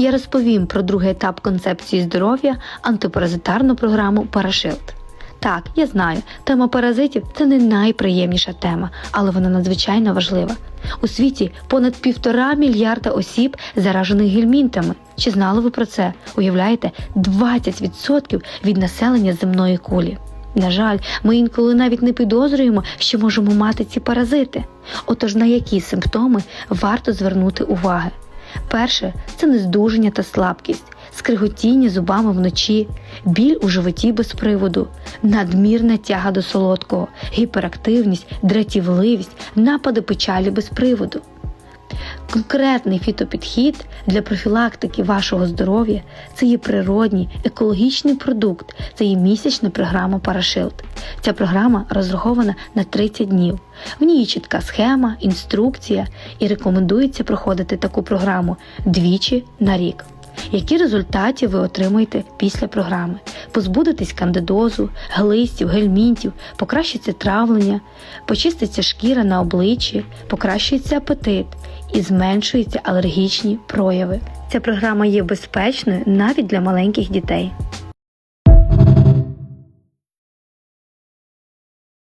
я розповім про другий етап концепції здоров'я антипаразитарну програму Парашилд. Так, я знаю, тема паразитів це не найприємніша тема, але вона надзвичайно важлива. У світі понад півтора мільярда осіб заражених гельмінтами. Чи знали ви про це? Уявляєте, 20% від населення земної кулі. На жаль, ми інколи навіть не підозрюємо, що можемо мати ці паразити. Отож, на які симптоми варто звернути уваги? Перше це нездужання та слабкість, скриготіння зубами вночі, біль у животі без приводу, надмірна тяга до солодкого, гіперактивність, дратівливість, напади печалі без приводу. Конкретний фітопідхід для профілактики вашого здоров'я це є природній екологічний продукт, це є місячна програма Парашилд. Ця програма розрахована на 30 днів. В ній є чітка схема, інструкція і рекомендується проходити таку програму двічі на рік. Які результати ви отримаєте після програми? Позбудетесь кандидозу, глистів, гельмінтів, покращиться травлення, почиститься шкіра на обличчі, покращується апетит і зменшуються алергічні прояви. Ця програма є безпечною навіть для маленьких дітей.